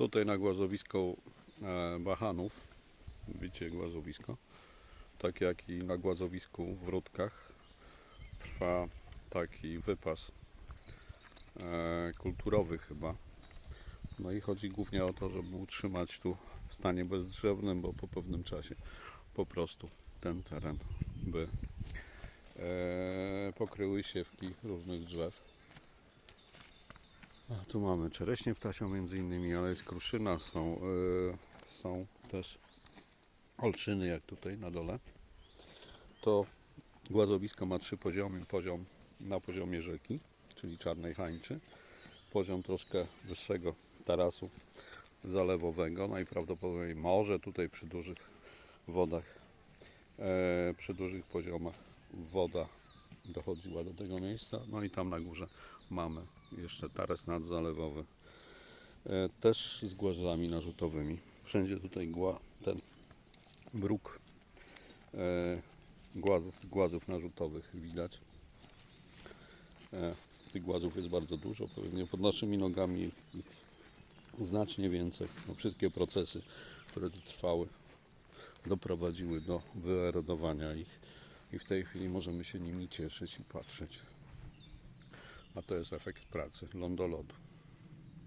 Tutaj na głazowisku e, Bachanów, widzicie głazowisko, tak jak i na głazowisku w Rudkach trwa taki wypas e, kulturowy chyba. No i chodzi głównie o to, żeby utrzymać tu w stanie bezdrzewnym, bo po pewnym czasie po prostu ten teren by e, pokryły siewki różnych drzew. Tu mamy czereśnie ptasią między innymi, ale jest kruszyna, są, e, są też olszyny jak tutaj na dole. To głazowisko ma trzy poziomy. Poziom na poziomie rzeki, czyli Czarnej Hańczy. Poziom troszkę wyższego tarasu zalewowego. Najprawdopodobniej może tutaj przy dużych wodach, e, przy dużych poziomach woda dochodziła do tego miejsca. No i tam na górze mamy jeszcze taras nadzalewowy. E, też z głazami narzutowymi. Wszędzie tutaj gła, ten bruk e, głaz, głazów narzutowych widać. E, tych głazów jest bardzo dużo, pewnie pod naszymi nogami znacznie więcej. No, wszystkie procesy, które tu trwały, doprowadziły do wyerodowania ich i w tej chwili możemy się nimi cieszyć i patrzeć. A to jest efekt pracy lądolodu.